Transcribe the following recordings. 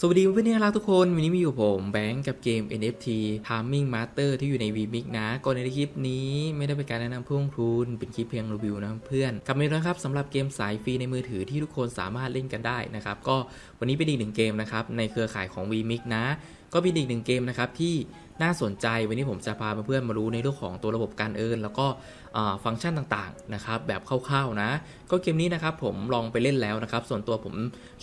สวัสดีเพื่อนๆที่รักทุกคน วันนี้มีอยู่ผมแบงค์กับเกม NFT Timing Master ที่อยู่ใน VMix นะ ก่อนในคลิปนี้ไม่ได้เป็นการแนะนำเพื่อลงทุนเป็นคลิปเพียงรีวิวนะเพื่อนกลับมาอีกแล้วครับสำหรับเกมสายฟรีในมือถือที่ทุกคนสามารถเล่นกันได้นะครับ ก็วันนี้เป็นอีกหนึ่งเกมนะครับในเครือข่ายของ VMix นะ ก็เป็นอีกหนึ่งเกมนะครับที่ น่าสนใจวันนี้ผมจะพาเพื่อนๆมารู้ในเรื่องของตัวระบบการเอินแล้วก็ฟังก์ชันต่างๆนะครับแบบคร่าวๆนะ ก็เกมนี้นะครับผมลองไปเล่นแล้วนะครับ ส่วนตัวผม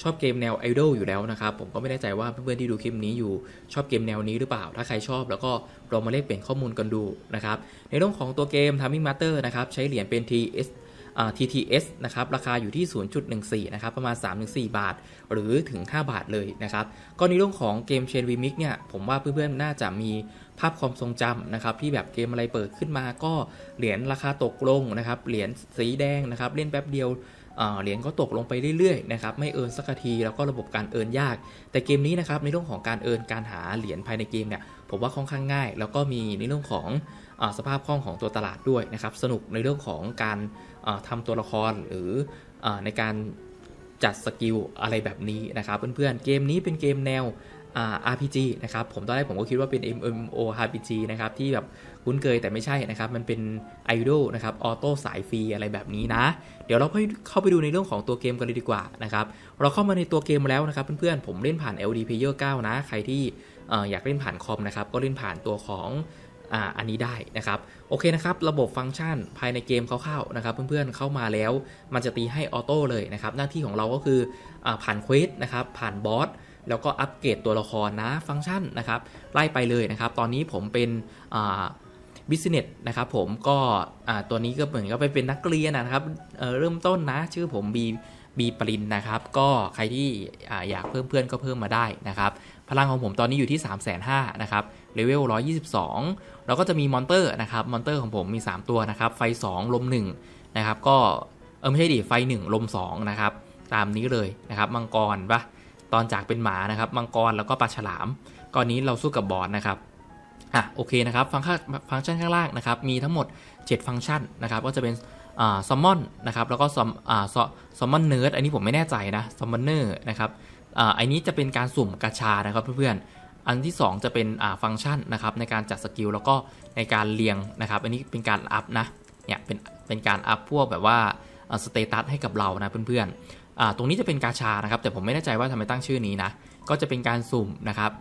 ชอบเกมแนวไอดอลอยู่แล้วนะครับผมก็ไม่แน่ใจว่าเพื่อนๆที่ดูคลิปนี้อยู่ชอบเกมแนวนี้หรือเปล่า ถ้าใครชอบแล้วก็ลองมาเล่นเปลี่ยนข้อมูลกันดูนะครับในเรื่องของตัวเกม Timing Master นะครับใช้เหรียญเป็น TS อ่า TTS นะครับราคาอยู่ที่ 0.14 นะครับประมาณ 3-4 บาท หรือถึง 5 บาทเลยนะครับก็ในเรื่องของเกม Chain VMix เนี่ยผมว่าเพื่อนๆน่าจะมีภาพความทรงจำนะครับที่แบบเกมอะไรเปิดขึ้นมาก็เหรียญราคาตกลงนะครับเหรียญสีแดงนะครับเล่นแป๊บเดียวเหรียญก็ตกลงไปเรื่อยๆนะครับไม่เอินสักทีแล้วก็ระบบการเอินยาก แต่เกมนี้นะครับในเรื่องของการเอินการหาเหรียญภายในเกมเนี่ยผมว่าค่อนข้างง่าย แล้วก็มีในเรื่องของ สภาพคล่องของตัวตลาดด้วยนะครับ สนุกในเรื่องของการอ่าทำตัวละครหรืออในการจัดสกิลอะไรแบบนี้นะครับเพื่อนๆ เกมนี้เป็นเกมแนว RPG นะครับผมตอนแรกผมก็คิดว่าเป็น MMORPG นะครับที่แบบคุ้นเคยแต่ไม่ใช่นะครับ มันเป็น Idol นะครับออโต้สายฟรีอะไรแบบนี้นะ เดี๋ยวเราเข้าไปดูในเรื่องของตัวเกมกันเลยดีกว่านะครับเราเข้ามาในตัวเกมแล้วนะครับเพื่อนๆ ผมเล่นผ่าน LD Player 9 นะ ใครที่อยากเล่นผ่านคอมนะครับก็เล่นผ่านตัวของ อ่าอันนี้ได้นะครับโอเคนะครับระบบฟังก์ชันภายในเกมคร่าวๆนะครับเพื่อนๆเข้ามาแล้ว มันจะตีให้ออโต้เลยนะครับหน้าที่ของเราก็คืออาผ่านเควสนะครับผ่านบอสแล้วก็อัปเกรดตัวละครนะฟังก์ชันนะครับไล่ไปเลยนะครับตอนนี้ผมเป็นบิสเนสนะครับผมก็อ่าตัวนี้ก็เหมือนก็ไปเป็นนักเรียนนะครับเอ่อเริ่มต้นนะชื่อผมบีบีปรินนะครับ ก็ใครที่อ่าอยากเพิ่มเพื่อนก็เพิ่มมาได้นะครับ พลังของผมตอนนี้อยู่ที่ 3 5 0 0 0นะครับเลเวล122 แล้วก็จะมีมอนเตอร์นะครับมอนเตอร์ของผมมี 3 ตัวนะครับ ไฟ 2 ลม1นะครับก็เออไม่ใช่ดิไฟ 1 ลม2นะครับตามนี้เลยนะครับมังกรปะตอนจากเป็นหมานะครับมังกรแล้วก็ปลาฉลามก่อนนี้เราสู้กับบอสนะครับอะโอเคนะครับฟังก์ชันฟังก์ชันข้างล่างนะครับมีทั้งหมด 7 ฟังก์ชันนะครับก็จะเป็นอ่าซัมมอนนะครับแล้วก็ซัมอ่าซัมมอนเนิร์ดอันนี้ผมไม่แน่ใจนะซัมมอนเนอร์นะครับ อ่าอันนี้จะเป็นการสุ่มกาชานะครับเพื่อนๆ อันที่ 2 จะเป็นอ่าฟังก์ชันนะครับในการจัดสกิลแล้วก็ในการเรียงนะครับ อันนี้เป็นการอัพนะเนี่ยเป็นเป็นการอัพพวกแบบว่าสเตตัสให้กับเรานะเพื่อนๆอ่าตรงนี้จะเป็นกาชานะครับ แต่ผมไม่แน่ใจว่าทำไมตั้งชื่อนี้นะ ก็จะเป็นการสุ่มนะครับ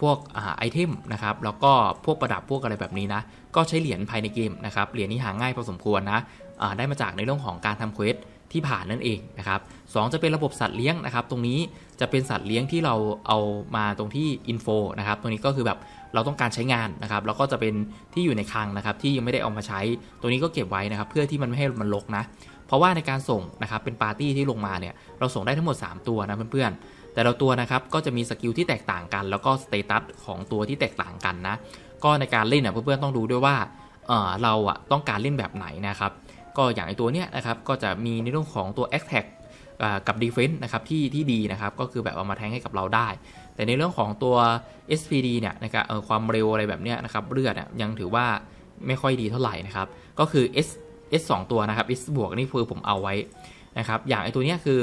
พวกอ่าไอเทมนะครับ แล้วก็พวกประดับพวกอะไรแบบนี้นะ ก็ใช้เหรียญภายในเกมนะครับ เหรียญนี้หาง่ายพอสมควรนะอ่าได้มาจากในเรื่องของการทำเควส ที่ผ่านนั่นเองนะครับสจะเป็นระบบสัตว์เลี้ยงนะครับตรงนี้จะเป็นสัตว์เลี้ยงที่เราเอามาตรงที่อินโฟนะครับตรงนี้ก็คือแบบเราต้องการใช้งานนะครับแล้วก็จะเป็นที่อยู่ในคลังนะครับที่ยังไม่ได้เอามาใช้ ตัวนี้ก็เก็บไว้นะครับเพื่อที่มันไม่ให้มันรกนะเพราะว่าในการส่งนะครับเป็นปาร์ตี้ที่ลงมาเนี่ยเราส่งได้ทั้งหมด 3 ตัวนะเพื่อนๆ แต่ละตัวนะครับก็จะมีสกิลที่แตกต่างกัน แล้วก็สเตตัสของตัวที่แตกต่างกันนะก็ในการเล่นเนี่ยเพื่อนๆต้องดูด้วยว่าเเราอะต้องการเล่นแบบไหนนะครับ ก็อย่างไอตัวเนี้ยนะครับก็จะมีในเรื่องของตัว Attack กับ Defense นะครับที่ที่ดีนะครับก็คือแบบเอามาแทงให้กับเราได้ แต่ในเรื่องของตัว SPD เนี่ยนะครับความเร็วอะไรแบบเนี้ยนะครับเลือดยังถือว่าไม่ค่อยดีเท่าไหร่นะครับก็คือ S S 2ตัวนะครับ S บวกนี่คือผมเอาไว้นะครับอย่างไอตัวเนี้ยคือ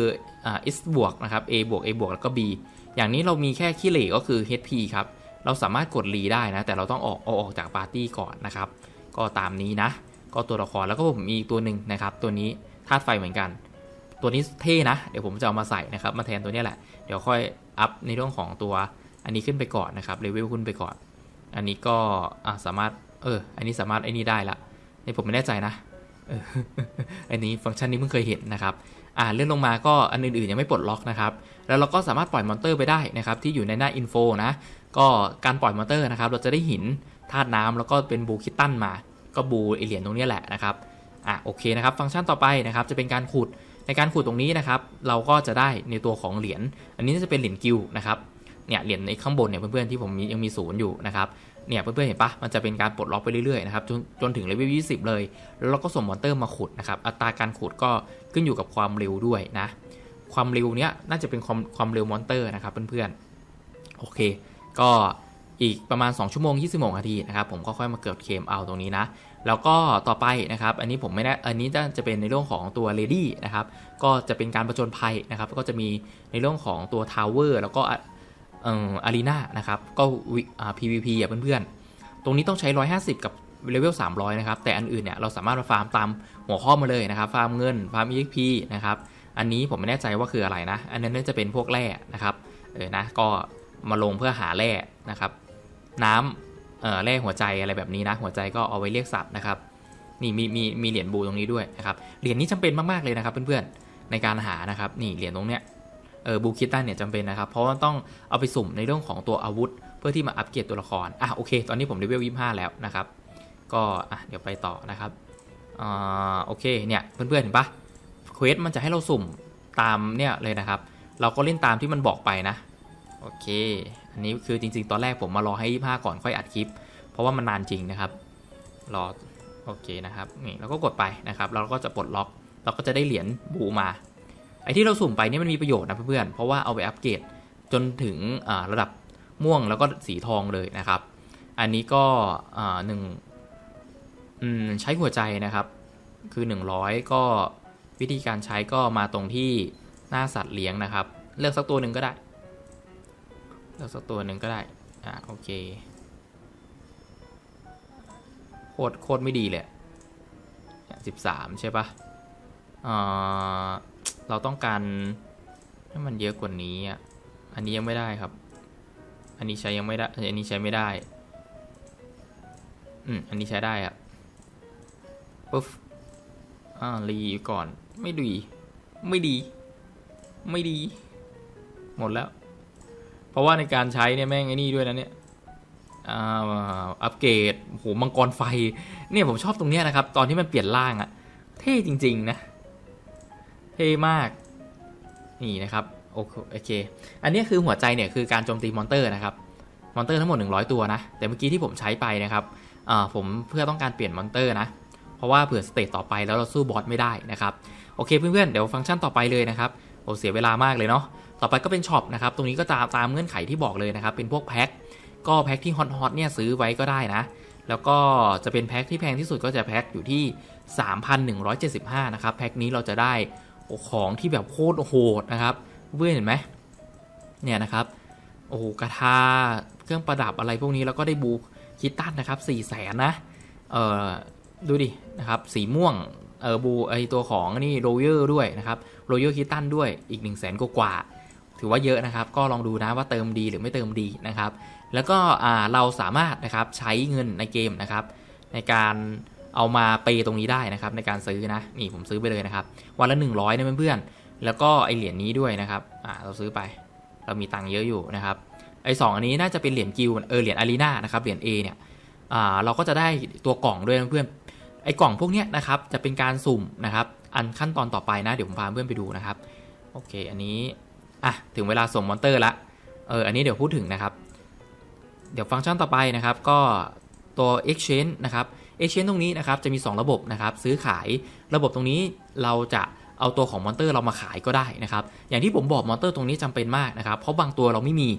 S บวกนะครับ A บวก A บวกแล้วก็ B อย่างนี้เรามีแค่ขี้เหร่ก็คือ HP ครับเราสามารถกดรีได้นะแต่เราต้องออกเอาออกจากปาร์ตี้ก่อนนะครับก็ตามนี้นะ ก็ตัวละครแล้วก็ผมมีอีกตัวหนึ่งนะครับตัวนี้ธาตุไฟเหมือนกัน ตัวนี้เท่นะ เดี๋ยวผมจะเอามาใส่นะครับมาแทนตัวนี้แหละเดี๋ยวค่อยอัพในเรื่องของตัวอันนี้ขึ้นไปก่อนนะครับเลเวลขึ้นไปก่อน อันนี้ก็สามารถเอออันนี้สามารถไอ้นี่ได้ละนี่ผมไม่แน่ใจนะอันนี้ฟังก์ชันนี้เพิ่งเคยเห็นนะครับ อ่าเลื่อนลงมาก็อันอื่นๆยังไม่ปลดล็อกนะครับ แล้วเราก็สามารถปล่อยมอนเตอร์ไปได้นะครับที่อยู่ในหน้าอินโฟนะ ก็การปล่อยมอนเตอร์นะครับเราจะได้หินธาตุน้ำแล้วก็เป็นบูคิตตันมา ก็บูเอเลียนตรงนี้แหละนะครับอะโอเคนะครับ ฟังก์ชันต่อไปนะครับจะเป็นการขุดในการขุดตรงนี้นะครับ เราก็จะได้ในตัวของเหรียญอันนี้จะเป็นเหรียญกิลนะครับเนี่ยเหรียญในข้างบนเนี่ยเพื่อนๆที่ผมยังมีศูนย์อยู่นะครับเนี่ยเพื่อนๆเห็นปะมันจะเป็นการปลดล็อกไปเรื่อยๆนะครับจนจนถึงเลเวล20 เลย แล้วเราก็ส่งมอนเตอร์มาขุดนะครับอัตราการขุดก็ขึ้นอยู่กับความเร็วด้วยนะความเร็วเนี้ยน่าจะเป็นความความเร็วมอนเตอร์นะครับเพื่อนๆโอเค ก็ อีกประมาณ 2 ชั่วโมง20นาทีนะครับผมก็ค่อยมาเกิดเคมเอาตรงนี้นะ แล้วก็ต่อไปนะครับอันนี้ผมไม่ได้อันนี้จะเป็นในเรื่องของตัวเลดี้นะครับก็จะเป็นการประจนภัยนะครับก็จะมีในเรื่องของตัวทาวเวอร์แล้วก็เอ่ออารีนานะครับก็วิอา PVP อะเพื่อนๆ ตรงนี้ต้องใช้ 150 กับเลเวล 300 นะครับ แต่อันอื่นเนี่ยเราสามารถมาฟาร์มตามหัวข้อมาเลยนะครับ ฟาร์มเงิน ฟาร์ม EXP นะครับ อันนี้ผมไม่แน่ใจว่าคืออะไรนะ อันนั้นน่าจะเป็นพวกแร่นะครับ เออ นะ ก็มาลงเพื่อหาแร่นะครับ น้ำเอ่อแร่หัวใจอะไรแบบนี้นะ หัวใจก็เอาไว้เรียกสัตว์นะครับ นี่มีมีมีเหรียญบูตรงนี้ด้วยนะครับ เหรียญนี้จำเป็นมากๆเลยนะครับเพื่อนๆ ในการหานะครับ นี่เหรียญตรงเนี้ยเออบูคิตันเนี่ยจำเป็นนะครับ เพราะว่าต้องเอาไปสุ่มในเรื่องของตัวอาวุธ เพื่อที่มาอัปเกรดตัวละคร อะโอเค ตอนนี้ผมเลเวล25แล้วนะครับ ก็อะเดี๋ยวไปต่อนะครับอ่าโอเคเนี่ยเพื่อนๆเห็นปะเควสมันจะให้เราสุ่มตามเนี่ยเลยนะครับ เราก็เล่นตามที่มันบอกไปนะ โอเค อันนี้คือจริง ๆ ตอนแรกผมมารอให้ 25 ก่อนค่อยอัดคลิป เพราะว่ามันนานจริงนะครับ รอโอเคนะครับนี่เราก็กดไปนะครับเราก็จะปลดล็อก เราก็จะได้เหรียญบูมา ไอ้ที่เราสุ่มไปนี่มันมีประโยชน์นะเพื่อนๆเพราะว่าเอาไปอัปเกรดจนถึงระดับม่วงแล้วก็สีทองเลยนะครับ อันนี้ก็หนึ่งใช้หัวใจนะครับ คือ 100 ก็วิธีการใช้ก็มาตรงที่หน้าสัตว์เลี้ยงนะครับ เลือกสักตัวหนึ่งก็ได้ ลือกสักตัวหนึ่งก็ได้ อ่าโอเค โคตรโคตรไม่ดีเลยสิบสามใช่ปะอ่าเราต้องการให้มันเยอะกว่านี้อะ อันนี้ยังไม่ได้ครับ อันนี้ใช้ยังไม่ได้ อันนี้ใช้ไม่ได้ อืม อันนี้ใช้ได้อะปุ๊บ อ่า รีก่อน ไม่ดี ไม่ดี ไม่ดี หมดแล้ว เพราะว่าในการใช้เนี่ยแม่งไอ้นี่ด้วยนะเนี่ยอัปเกรดโหมังกรไฟ เนี่ยผมชอบตรงเนี้ยนะครับ ตอนที่มันเปลี่ยนร่างอะเท่จริง ๆ นะ เท่มาก นี่นะครับ โอเค อันนี้คือหัวใจเนี่ยคือการโจมตีมอนเตอร์นะครับ มอนเตอร์ทั้งหมด 100 ตัวนะ แต่เมื่อกี้ที่ผมใช้ไปนะครับอ่าผมเพื่อต้องการเปลี่ยนมอนเตอร์นะ เพราะว่าเผื่อสเตจต่อไปแล้วเราสู้บอสไม่ได้นะครับ โอเคเพื่อนๆ เดี๋ยวฟังก์ชันต่อไปเลยนะครับ โอเสียเวลามากเลยเนาะ ต่อไปก็เป็นช็อปนะครับ ตรงนี้ก็ตามตามเงื่อนไขที่บอกเลยนะครับ เป็นพวกแพ็ค ก็แพ็คที่ฮอตฮอตเนี่ยซื้อไว้ก็ได้นะ แล้วก็จะเป็นแพ็คที่แพงที่สุดก็จะแพ็คอยู่ที่ 3,175 นะครับ แพ็คนี้เราจะได้ของที่แบบโคตรโหดนะครับ เพื่อนเห็นไหมเนี่ยนะครับ โอ้โหกระทา เครื่องประดับอะไรพวกนี้ แล้วก็ได้บูคิตตันนะครับ4 0 0แสนนะ เออดูดิ นะครับ สีม่วง เออบูไอตัวของนี่โรเยอร์ด้วยนะครับ โรเยอร์คิตตันด้วย อีก 1 0 0 0 0แสนกว่าๆ ถือว่าเยอะนะครับ ก็ลองดูนะว่าเติมดีหรือไม่เติมดีนะครับ แล้วก็เราสามารถนะครับใช้เงินในเกมนะครับ ในการเอามาเปย์ตรงนี้ได้นะครับ ในการซื้อนะนี่ผมซื้อไปเลยนะครับ วันละ 100นะเพื่อนๆแล้วก็ไอเหรียญนี้ด้วยนะครับเราซื้อไป เรามีตังค์เยอะอยู่นะครับไอสองอันนี้น่าจะเป็นเหรียญกิลเออเหรียญอารีนานะครับเหรียญ A เนี่ยเราก็จะได้ตัวกล่องด้วยนะเพื่อนไอกล่องพวกนี้นะครับจะเป็นการสุ่มนะครับ อันขั้นตอนต่อไปนะ เดี๋ยวผมพาเพื่อนไปดูนะครับ โอเค อันนี้ อะถึงเวลาส่งมอนเตอร์ละเอออันนี้เดี๋ยวพูดถึงนะครับ เดี๋ยวฟังก์ชันต่อไปนะครับ ก็ตัว exchange นะครับ exchange ตรงนี้นะครับจะมี 2 ระบบนะครับซื้อขายระบบตรงนี้เราจะเอาตัวของมอนเตอร์เรามาขายก็ได้นะครับ อย่างที่ผมบอกมอนเตอร์ตรงนี้จำเป็นมากนะครับ เพราะบางตัวเราไม่มี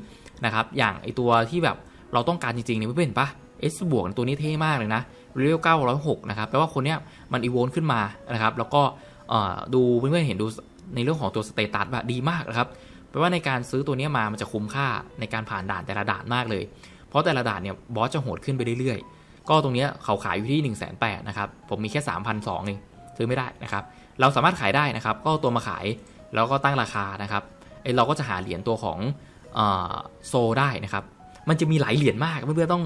นะครับ อย่างไอตัวที่แบบเราต้องการจริงๆเนี่ยเพื่อนเห็นปะ S บวกตัวนี้เท่มากเลยนะเรียล906 นะครับ แปลว่าคนเนี้ยมันอีโวนขึ้นมานะครับ แล้วก็เอ่อดูเพื่อนๆเห็นดูในเรื่องของตัวสเตตัสแบบดีมากนะครับ แปลว่าในการซื้อตัวนี้มามันจะคุ้มค่าในการผ่านด่านแต่ละด่านมากเลย เพราะแต่ละด่านเนี่ยบอสจะโหดขึ้นไปเรื่อยๆ ก็ตรงนี้เขาขายอยู่ที่1 8 0 0 0 0นะครับ ผมมีแค่3 2 0 0เองซื้อไม่ได้นะครับ เราสามารถขายได้นะครับ ก็ตัวมาขายแล้วก็ตั้งราคานะครับไอเราก็จะหาเหรียญตัวของโซได้นะครับ มันจะมีหลายเหรียญมากเพื่อนๆต้อง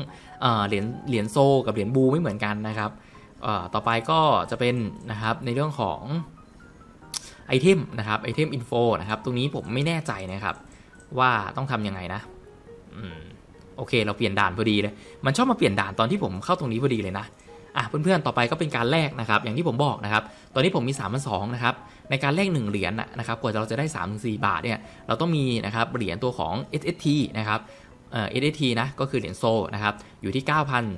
เหรียญเหรียญโซกับเหรียญบูไม่เหมือนกันนะครับต่อไปก็จะเป็นนะครับในเรื่องของ ไอเทมนะครับไอเทมอินโฟนะครับ ตรงนี้ผมไม่แน่ใจนะครับ ว่าต้องทำยังไงนะอืมโอเค เราเปลี่ยนด่านพอดีเลย มันชอบมาเปลี่ยนด่านตอนที่ผมเข้าตรงนี้พอดีเลยนะอะเพื่อนๆ ต่อไปก็เป็นการแลกนะครับ อย่างที่ผมบอกนะครับ ตอนนี้ผมมี3ามพันสนะครับ ในการแลก1เหรียญนนะครับ กว่าเราจะได้3ามถึงสบาทเนี่ย เราต้องมีนะครับเหรียญตัวของ SST นะครับ เอ่อ SST นะก็คือเหรียญโซนะครับอยู่ที่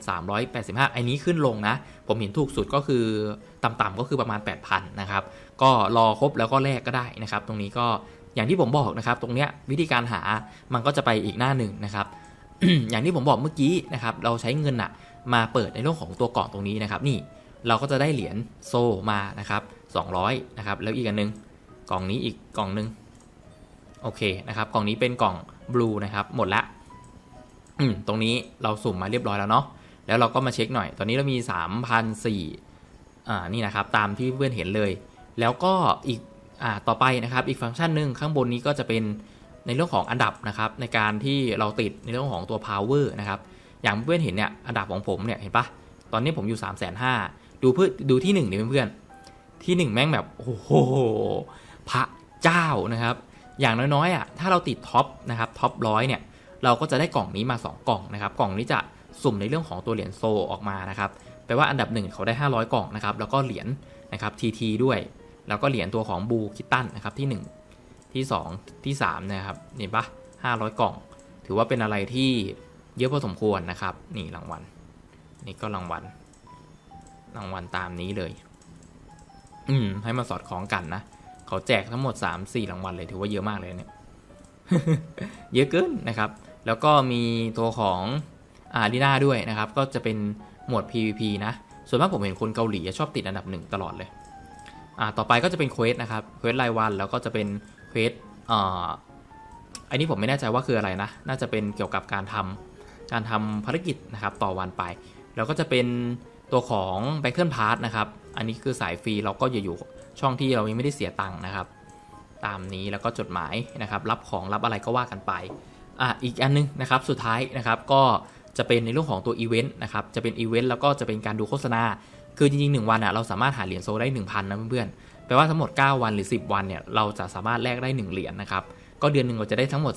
9,385 อันนี้ขึ้นลงนะ ผมเห็นถูกสุดก็คือต่ำๆก็คือประมาณ 8,000 นะครับ ก็รอครบแล้วก็แลกก็ได้นะครับ ตรงนี้ก็อย่างที่ผมบอกนะครับ ตรงเนี้ยวิธีการหามันก็จะไปอีกหน้าหนึ่งนะครับ อย่างที่ผมบอกเมื่อกี้นะครับ เราใช้เงินอะมาเปิดในเรื่องของตัวกล่องตรงนี้นะครับ นี่เราก็จะได้เหรียญโซมานะครับ 200 นะครับ แล้วอีกอันหนึงกล่องนี้อีกกล่องหนึงโอเคนะครับ กล่องนี้เป็นกล่องบลูนะครับ หมดละ ตรงนี้เราสุ่มมาเรียบร้อยแล้วเนาะแล้วเราก็มาเช็คหน่อย ตอนนี้เรามี3,004อ่านี่นะครับ ตามที่เพื่อนเห็นเลย แล้วก็อีกอ่าต่อไปนะครับ อีกฟังก์ชันหนึ่งข้างบนนี้ก็จะเป็นในเรื่องของอันดับนะครับ ในการที่เราติดในเรื่องของตัว power นะครับ อย่างเพื่อนเห็นเนี่ยอันดับของผมเนี่ยเห็นปะตอนนี้ผมอยู่3 5 0 0 0ดูเพื่อดูที่1นึ่งเพื่อนที่ 1 แม่งแบบโอ้โหพระเจ้านะครับ อย่างน้อยๆอะถ้าเราติดท็อปนะครับท็อปร้อยเนี่ย เราก็จะได้กล่องนี้มา 2 กล่องนะครับ กล่องนี้จะสุ่มในเรื่องของตัวเหรียญโซออกมานะครับแปลว่าอันดับหนึ่งเขาได้ 500 กล่องนะครับ แล้วก็เหรียญนะครับทีทีด้วย แล้วก็เหรียญตัวของบูคิตตันนะครับที่ 1 ที่ 2 ที่3นะครับเห็นปะ500 กล่อง ถือว่าเป็นอะไรที่เยอะพอสมควรนะครับ นี่รางวัล นี่ก็รางวัล รางวัลตามนี้เลย อืม ให้มาสอดคล้องกันนะ เขาแจกทั้งหมด 3 4 รางวัลเลย ถือว่าเยอะมากเลยเนี่ย เยอะเกินนะครับ แล้วก็มีตัวของอารีนาด้วยนะครับ ก็จะเป็นหมวด PVP นะ ส่วนมากผมเห็นคนเกาหลีชอบติดอันดับหนึ่งตลอดเลย อ่า ต่อไปก็จะเป็นเควสนะครับ เควสรายวัน แล้วก็จะเป็นเควสอ่าอันนี้ผมไม่แน่ใจว่าคืออะไรนะ น่าจะเป็นเกี่ยวกับการทำการทำภารกิจนะครับต่อวันไป แล้วก็จะเป็นตัวของ b a t t l e Pass นะครับ อันนี้คือสายฟรีเราก็อย่าอยู่ช่องที่เรายังไม่ได้เสียตังค์นะครับ ตามนี้แล้วก็จดหมายนะครับ รับของรับอะไรก็ว่ากันไป อะอีกอันนึงนะครับสุดท้ายนะครับก็จะเป็นในเรื่องของตัวอีเวนต์นะครับจะเป็นอีเวนต์แล้วก็จะเป็นการดูโฆษณา คือจริงๆ1วันอะเราสามารถหาเหรียญโซได้ 1,000นะเพื่อนๆแปลว่าทั้งหมด 9 วันหรือ 10 วันเนี่ยเราจะสามารถแลกได้ 1 เหรียญนะครับก็เดือนหนึ่งเราจะได้ทั้งหมด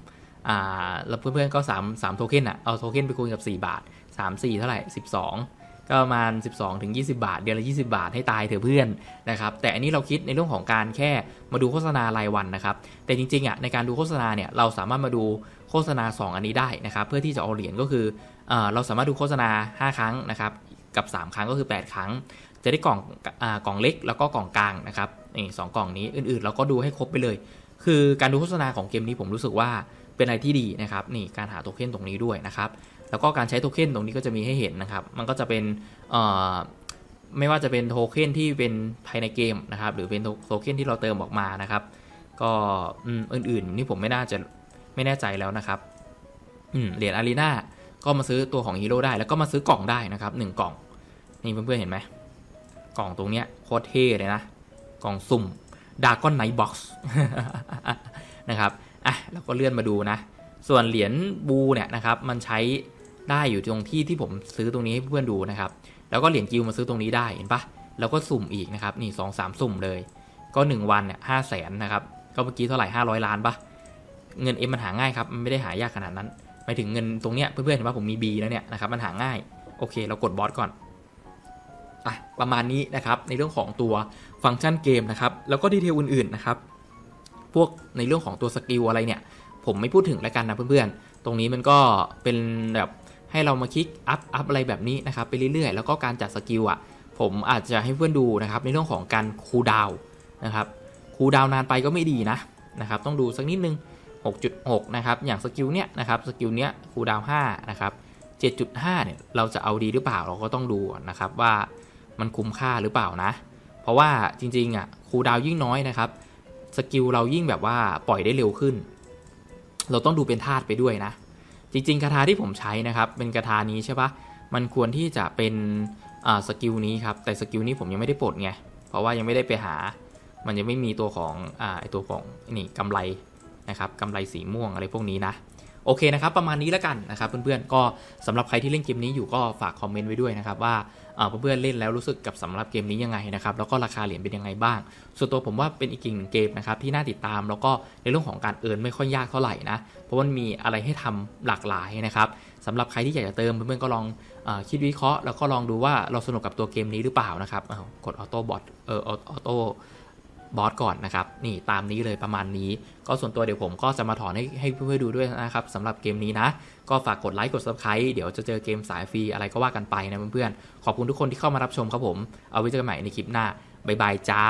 3อ่าแล้วเพื่อนๆก็ 3 3 โทเค็นอะเอาโทเค็นไปคูณกับ 4 บาท 3 4 เท่าไหร่ 12 ก็ประมาณ 12ถึง20บาท เดือนละ 20 บาทให้ตายเถอะเพื่อนนะครับ แต่อันนี้เราคิดในเรื่องของการแค่มาดูโฆษณารายวันนะครับ แต่จริงๆอะในการดูโฆษณาเนี่ยเราสามารถมาดูโฆษณา 2 อันนี้ได้นะครับ เพื่อที่จะเอาเหรียญก็คือเอเราสามารถดูโฆษณา 5 ครั้งนะครับ กับ 3 ครั้งก็คือ 8 ครั้ง จะได้กล่องอกล่องเล็กแล้วก็กล่องกลางนะครับนี่สองกล่องนี้อื่นๆ เราก็ดูให้ครบไปเลย คือการดูโฆษณาของเกมนี้ผมรู้สึกว่าเป็นอะไรที่ดีนะครับนี่การหาโทเค็นตรงนี้ด้วยนะครับ แล้วก็การใช้โทเค็นตรงนี้ก็จะมีให้เห็นนะครับ มันก็จะเป็นไม่ว่าจะเป็นโทเค็นที่เป็นภายในเกมนะครับ หรือเป็นโทเค็นที่เราเติมออกมานะครับ ก็อืมอื่นๆ นี่ผมไม่น่าจะไม่แน่ใจแล้วนะครับเหรียญอารีนาก็มาซื้อตัวของฮีโร่ได้ แล้วก็มาซื้อกล่องได้นะครับหนึ่งกล่อง นี่เพื่อนๆเห็นไหมกล่องตรงเนี้ยโคตรเท่เลยนะ กล่องสุ่มดาก้อนไนบ็อกซ์นะครับอะเราก็เลื่อนมาดูนะ ส่วนเหรียญบูเนี่ยนะครับ มันใช้ ได้อยู่ตรงที่ที่ผมซื้อตรงนี้ให้เพื่อนดูนะครับ แล้วก็เหรียญกิลมาซื้อตรงนี้ได้เห็นปะแล้วก็สุ่มอีกนะครับ นี่สองสามสุ่มเลย ก็ 1 วันเนี่ยห้าแสนนะครับ ก็เมื่อกี้เท่าไหร่500 ล้านปะเงินเอ็มมันหาง่ายครับ มันไม่ได้หายากขนาดนั้นหมายถึงเงินตรงเนี้ยเพื่อนๆเห็นว่าผมมี B แล้วเนี่ยนะครับ มันหาง่าย โอเค เรากดบอสก่อนอะประมาณนี้นะครับ ในเรื่องของตัวฟังก์ชันเกมนะครับ แล้วก็ดีเทลอื่นๆนะครับ พวกในเรื่องของตัวสกิลอะไรเนี่ย ผมไม่พูดถึงแล้วกันนะเพื่อนๆ ตรงนี้มันก็เป็นแบบ ให้เรามาคลิกอัพอัพอะไรแบบนี้นะครับไปเรื่อยๆ แล้วก็การจัดสกิลอะผมอาจจะให้เพื่อนดูนะครับในเรื่องของการคูลดาวนะครับคูลดาวนานไปก็ไม่ดีนะนะครับต้องดูสักนิดนึง 6.6 นะครับ อย่างสกิลเนี้ยนะครับสกิลเนี้ยคูลดาว5นะครับ 7.5 เนี่ยเราจะเอาดีหรือเปล่าเราก็ต้องดูนะครับว่ามันคุ้มค่าหรือเปล่านะ เพราะว่าจริงๆอะคูลดาวยิ่งน้อยนะครับสกิลเรายิ่งแบบว่าปล่อยได้เร็วขึ้น เราต้องดูเป็นธาตุไปด้วยนะ จริง ๆ คาถาที่ผมใช้นะครับ เป็นคาถานี้ใช่ปะมันควรที่จะเป็นสกิลนี้ครับ แต่สกิลนี้ผมยังไม่ได้ปลดไง เพราะว่ายังไม่ได้ไปหา มันยังไม่มีตัวของอไอตัวของนี่กำไรนะครับกำไรสีม่วงอะไรพวกนี้นะ โอเคนะครับ ประมาณนี้แล้วกันนะครับเพื่อนๆ ก็สำหรับใครที่เล่นเกมนี้อยู่ก็ฝากคอมเมนต์ไว้ด้วยนะครับว่า เพื่อนเล่นแล้วรู้สึกกับสำหรับเกมนี้ยังไงนะครับแล้วก็ราคาเหรียญเป็นยังไงบ้าง ส่วนตัวผมว่าเป็นอีกหนึ่งเกมนะครับที่น่าติดตามแล้วก็ในเรื่องของการเอิร์นไม่ค่อยยากเท่าไหร่นะเพราะมันมีอะไรให้ทำหลากหลายนะครับสำหรับใครที่อยากจะเติมเพื่อนๆก็ลองอคิดวิเคราะห์แล้วก็ลองดูว่าเราสนุกกับตัวเกมนี้หรือเปล่านะครับกดออโต้บอทเออออโต้ บอสก่อนนะครับนี่ตามนี้เลยประมาณนี้ ก็ส่วนตัวเดี๋ยวผมก็จะมาถอนให้ให้เพื่อนๆดูด้วยนะครับสำหรับเกมนี้นะ ก็ฝากกดไลค์กด subscribe เดี๋ยวจะเจอเกมสายฟรีอะไรก็ว่ากันไปนะเพื่อนๆขอบคุณทุกคนที่เข้ามารับชมครับผม เอาไว้เจอกันใหม่ในคลิปหน้าบ๊ายบายจ้า